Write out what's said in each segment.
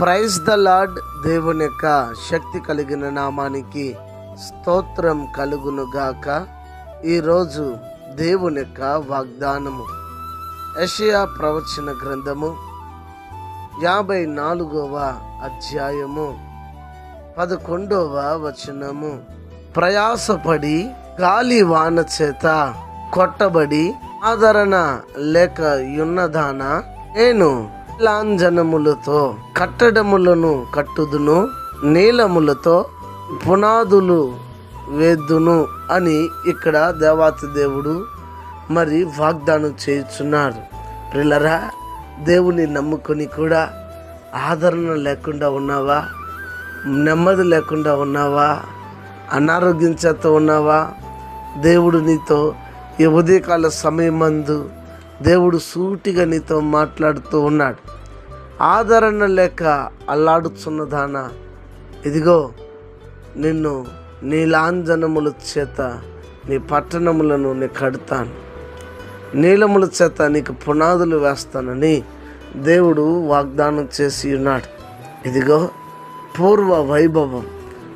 Praise the lord దేవుని యొక్క శక్తి కలిగిన నామానికి స్తోత్రం కలుగును గాక. ఈరోజు దేవుని యొక్క వాగ్దానము. యషయా ప్రవచన గ్రంథము యాభై నాలుగవ అధ్యాయము పదకొండవ వచనము. ప్రయాసపడి గాలి వాన చేత కొట్టబడి ఆదరణ లేక యున్నదాన? నేను లాంజనములతో కట్టడములను కట్టుదును నీలములతో పునాదులు వేద్దును అని ఇక్కడ దేవాతి దేవుడు మరి వాగ్దానం చేయుచున్నారు పిల్లరా దేవుని నమ్ముకొని కూడా ఆదరణ లేకుండా ఉన్నావా? నెమ్మది లేకుండా ఉన్నావా? అనారోగ్యం చేత ఉన్నావా? దేవుడు నీతో ఈ ఉదయకాల సమయమందు దేవుడు సూటిగా నీతో మాట్లాడుతూ ఉన్నాడు. ఆదరణ లేక అల్లాడుచున్నదానా ఇదిగో నిన్ను నీ లాంజనముల చేత నీ పట్టణములను నీ కడతాను. నీలముల చేత నీకు పునాదులు వేస్తానని దేవుడు వాగ్దానం చేసి ఉన్నాడు. ఇదిగో పూర్వ వైభవం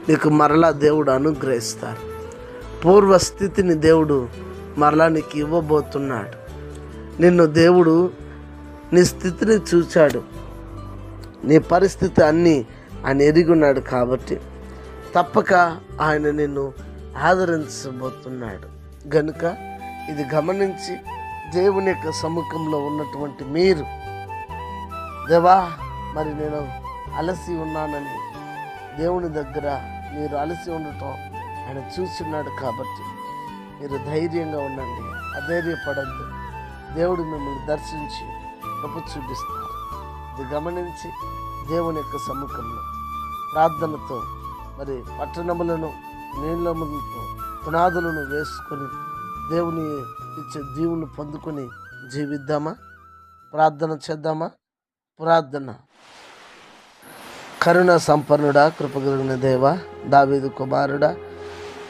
నీకు మరలా దేవుడు అనుగ్రహిస్తారు పూర్వ స్థితిని దేవుడు మరలా నీకు ఇవ్వబోతున్నాడు. నిన్ను దేవుడు నీ స్థితిని చూచాడు. నీ పరిస్థితి అన్నీ ఆయన ఎరిగున్నాడు కాబట్టి తప్పక ఆయన నిన్ను ఆదరించబోతున్నాడు. గనుక ఇది గమనించి దేవుని యొక్క సముఖంలో ఉన్నటువంటి మీరు దేవా మరి నేను అలసి ఉన్నానని దేవుని దగ్గర మీరు అలసి ఉండటం ఆయన చూస్తున్నాడు కాబట్టి మీరు ధైర్యంగా ఉండండి అధైర్యపడద్దు. దేవుడు మిమ్మల్ని దర్శించి కృప చూపిస్తారు. ఇది గమనించి దేవుని యొక్క సముఖంలో ప్రార్థనతో మరి పట్టణములను నీళ్ళములతో పునాదులను వేసుకొని దేవుని ఇచ్చే దీవులు పొందుకొని జీవిద్దామా? ప్రార్థన చేద్దామా? ప్రార్థన. కరుణ సంపన్నుడా కృపగలిగిన దేవ దావీదు కుమారుడా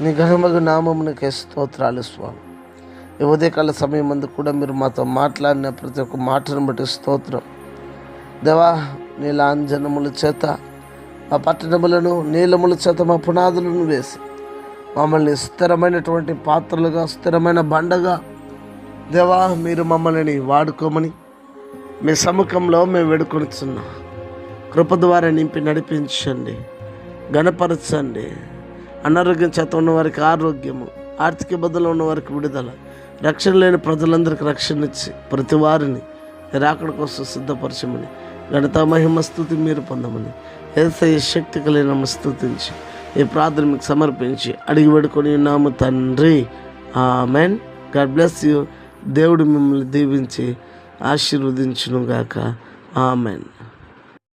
నీ ఘనమగు నామమునకే స్తోత్రాలు స్వామి. ఈ ఉదయకాల సమయం అందు కూడా మీరు మాతో మాట్లాడిన ప్రతి ఒక్క మాటను బట్టి స్తోత్రం. దేవా నీ లాంఛనముల చేత మా పట్టణములను నీలముల చేత మా పునాదులను వేసి మమ్మల్ని స్థిరమైనటువంటి పాత్రలుగా స్థిరమైన బండగా దేవా మీరు మమ్మల్ని వాడుకోమని మీ సముఖంలో మేము వేడుకొనిచున్నాం. కృప ద్వారా నింపి నడిపించండి గణపరచండి అనారోగ్యం చేత ఉన్న వారికి ఆరోగ్యము ఆర్థిక బదులు ఉన్న వారికి విడుదల. రక్షణ లేని ప్రజలందరికీ రక్షణ ఇచ్చి ప్రతి వారిని రాకడ కోసం సిద్ధపరచమని గణిత మహిమ స్థుతి మీరు పొందమని ఏసై శక్తి కలిగిన స్థుతించి ఈ ప్రార్థన మీకు సమర్పించి అడిగి పెడుకొని నాము తండ్రి. ఆమెన్. God bless you. దేవుడు మిమ్మల్ని దీవించి ఆశీర్వదించునుగాక. ఆమెన్.